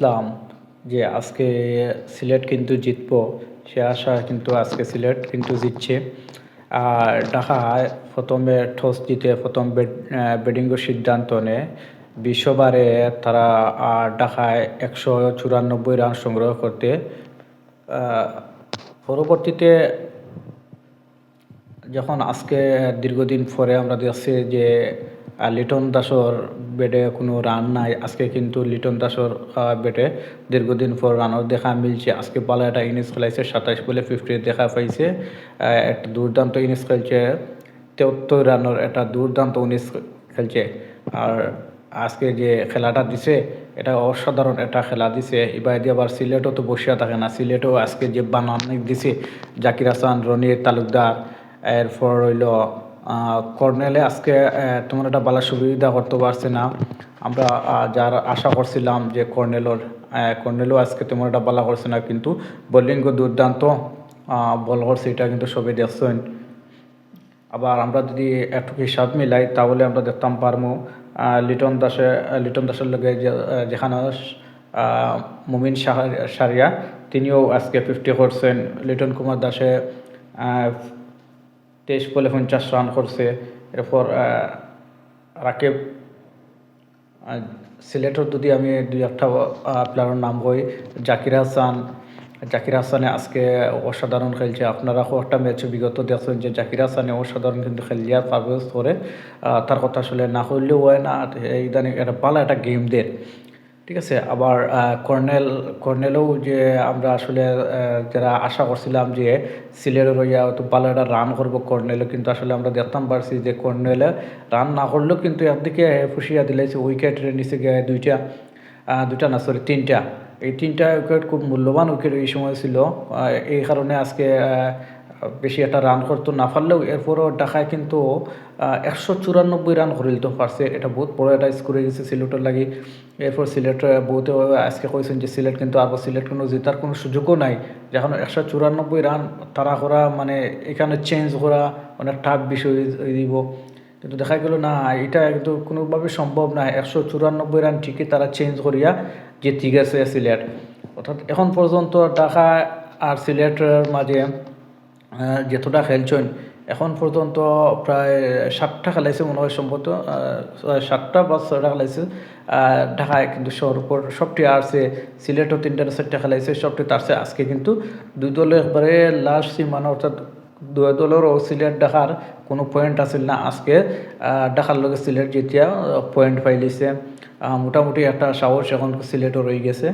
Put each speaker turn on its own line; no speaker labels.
বুঝলাম যে আজকে সিলেট কিন্তু জিতবো, সে আশা কিন্তু আজকে সিলেট কিন্তু জিতছে। আর ঢাকায় প্রথমে টস জিতে প্রথম ব্যাটিংয়ের সিদ্ধান্ত নেয়। বিশ ওভারে তারা ঢাকায় একশো চুরানব্বই রান সংগ্রহ করতে পরবর্তীতে যখন আজকে দীর্ঘদিন পরে আমরা দেখছি যে আহ, লিটন দাসর ব্যাটে কোনো রান নাই। আজকে কিন্তু লিটন দাসর ব্যাটে দীর্ঘদিন পর রানও দেখা মিলছে। আজকে ভালো একটা ইনিংস খেলাইছে সাতাইশ বলে ফিফটি দেখা পাইছে। একটা দুর্দান্ত ইনিংস খেলছে তেহত্তর রানের একটা দুর্দান্ত ইনিংস খেলছে। আর আজকে যে খেলাটা দিছে এটা অসাধারণ একটা খেলা দিছে। এবার দিয়ে আবার সিলেটও তো বসিয়া থাকে না। সিলেটও আজকে যে বানানি দিছে জাকির হাসান রনির তালুকদার এরপর রইল কর্নেলে আজকে তোমার একটা ভালো সুবিধা করতে পারছে না। আমরা যার আশা করছিলাম যে কর্নেলর কর্নেলও আজকে তোমার একটা ভালো করছে না, কিন্তু বোলিংও দুর্দান্ত বল করছে, এটা কিন্তু সবাই দেখছেন। আবার আমরা যদি একটু হিসাব মিলাই, তাহলে আমরা দেখতাম পারমু লিটন দাসে, লিটন দাসের লগে যেখানে মুমিন সারিয়া তিনিও আজকে ফিফটি করছেন। লিটন কুমার দাসে তেইশ বলে পঞ্চাশ রান করছে। এরপর রাকিব সিলেটের যদি আমি দুই একটা প্লেয়ারের নাম কই, জাকির হাসান। জাকির হাসানে আজকে অসাধারণ খেলছে। আপনারা একটা ম্যাচ বিগত দেখছেন যে জাকির হাসানে অসাধারণ কিন্তু খেলিয়া পারফরমেন্স করে তার কথা আসলে না করলেও হয় না। ইদানিং একটা পালা একটা গেম দেয় ঠিক আছে, আবার কর্নেল, কর্নেলও যে আমরা আসলে যারা আশা করছিলাম যে সিলেটের হইয়া তো ভালো একটা রান করব, কর্নেলও কিন্তু আসলে আমরা দেখতাম পারছি যে কর্নেলে রান না করলেও কিন্তু একদিকে ফুসিয়া দিলাইছে উইকেটের নিচে গিয়ে দুইটা দুইটা না সরি তিনটা। এই তিনটা উইকেট খুব মূল্যবান উইকেট এই সময় ছিল। এই কারণে আজকে বেশি একটা রান করতে না পারলেও এরপরও ঢাকায় কিন্তু একশো চুরানব্বই রান করে দিতে পারছে। এটা বহুত বড় একটা স্কোর গেছে সিলেটের লাগি। এরপর সিলেট বহুতে আজকে কইছেন যে সিলেট কিন্তু আর সিলেট কোনো জেতার কোনো সুযোগও নাই। যখন একশো চুরানব্বই রান তারা করা মানে এখানে চেঞ্জ করা অনেক টাফ বিষয় দিব। কিন্তু দেখা গেল না, এটা কিন্তু কোনোভাবে সম্ভব না। একশো চুরানব্বই রান ঠিকই তারা চেঞ্জ করিয়া যে ঠিক আছে সিলেট। অর্থাৎ এখন পর্যন্ত ঢাকা আর সিলেটের মাঝে যতটা খেলছেন এখন পর্যন্ত প্রায় সাতটা খেলাইছে মনে হয় সম্ভবত সাতটা বা ছয়টা খেলাইছে। ঢাকায় কিন্তু সর্বপর সবটি আসছে সিলেটও তিনটা চারটা খেলাইছে, সবটি তারছে আজকে কিন্তু দুই দলের একবারে লাস্ট সীমানা অর্থাৎ দুই দলেরও সিলেট ঢাকার কোনো পয়েন্ট আছিল না আজকে। ঢাকার লগে সিলেট যেতিয়া পয়েন্ট পাইলিছে মোটামুটি একটা সাহস এখন সিলেটও রয়ে গেছে।